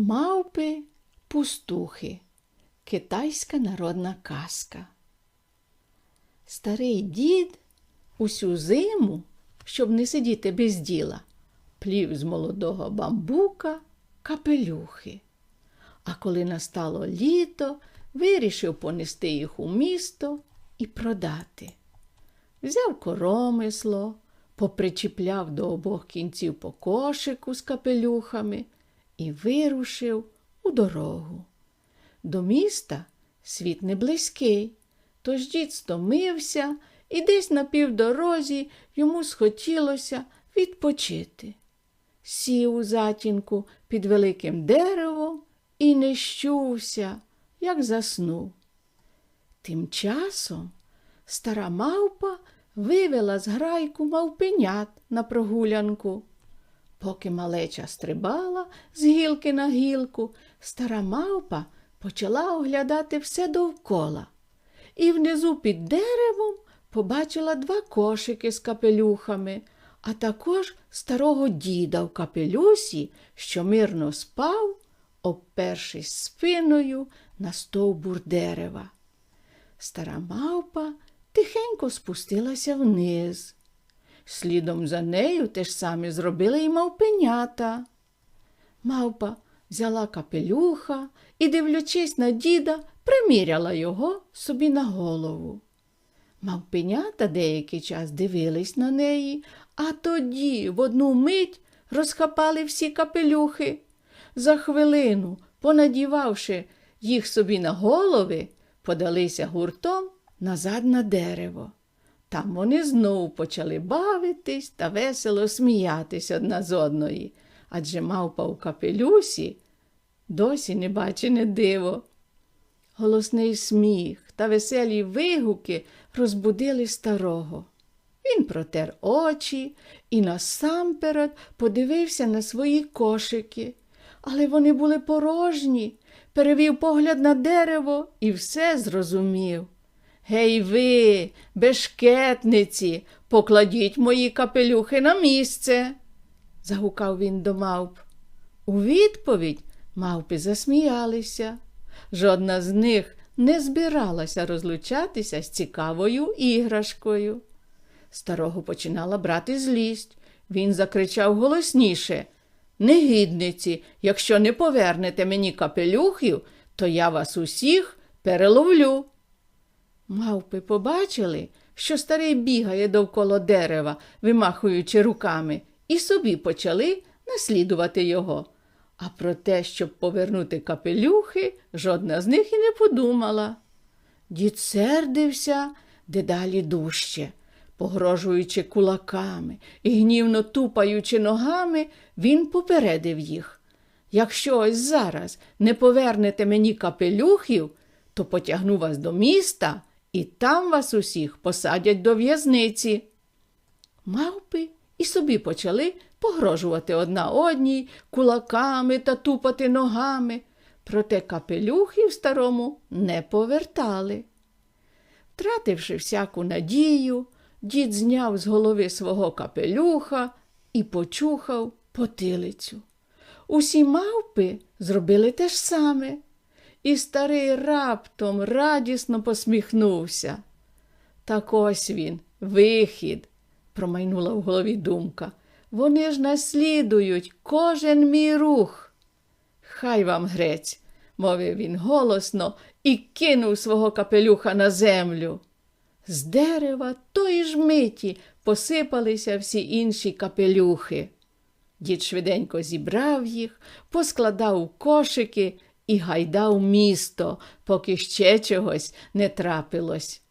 Мавпи пустухи. Китайська народна казка. Старий дід усю зиму, щоб не сидіти без діла, плів з молодого бамбука капелюхи. А коли настало літо, вирішив понести їх у місто і продати. Взяв коромисло, попричіпляв до обох кінців по кошику з капелюхами і вирушив у дорогу. До міста світ не близький, тож дід стомився, і десь на півдорозі йому схотілося відпочити. Сів у затінку під великим деревом і не щувся, як заснув. Тим часом стара мавпа вивела з грайку мавпенят на прогулянку. Поки малеча стрибала з гілки на гілку, стара мавпа почала оглядати все довкола. І внизу під деревом побачила два кошики з капелюхами, а також старого діда в капелюсі, що мирно спав, опершись спиною на стовбур дерева. Стара мавпа тихенько спустилася вниз. Слідом за нею те ж саме зробили і мавпенята. Мавпа взяла капелюха і, дивлячись на діда, приміряла його собі на голову. Мавпенята деякий час дивились на неї, а тоді в одну мить розхапали всі капелюхи. За хвилину, понадівавши їх собі на голови, подалися гуртом назад на дерево. Там вони знову почали бавитись та весело сміятись одна з одної, адже мавпа у капелюсі досі не бачене диво. Голосний сміх та веселі вигуки розбудили старого. Він протер очі і насамперед подивився на свої кошики, але вони були порожні, перевів погляд на дерево і все зрозумів. Гей ви, бешкетниці, покладіть мої капелюхи на місце, загукав він до мавп. У відповідь мавпи засміялися. Жодна з них не збиралася розлучатися з цікавою іграшкою. Старого починала брати злість. Він закричав голосніше Негідниці, якщо не повернете мені капелюхів, то я вас усіх переловлю. Мавпи побачили, що старий бігає довкола дерева, вимахуючи руками, і собі почали наслідувати його. А про те, щоб повернути капелюхи, жодна з них і не подумала. Дід сердився дедалі дужче. Погрожуючи кулаками і гнівно тупаючи ногами, він попередив їх. Якщо ось зараз не повернете мені капелюхів, то потягну вас до міста і там вас усіх посадять до в'язниці. Мавпи і собі почали погрожувати одна одній кулаками та тупати ногами, проте капелюхів старому не повертали. Втративши всяку надію, дід зняв з голови свого капелюха і почухав потилицю. Усі мавпи зробили те ж саме, і старий раптом радісно посміхнувся. Так ось він, вихід, промайнула в голові думка. Вони ж наслідують кожен мій рух. Хай вам грець, мовив він голосно і кинув свого капелюха на землю. З дерева тої ж миті посипалися всі інші капелюхи. Дід швиденько зібрав їх, поскладав у кошики і гайда у місто, поки ще чогось не трапилось.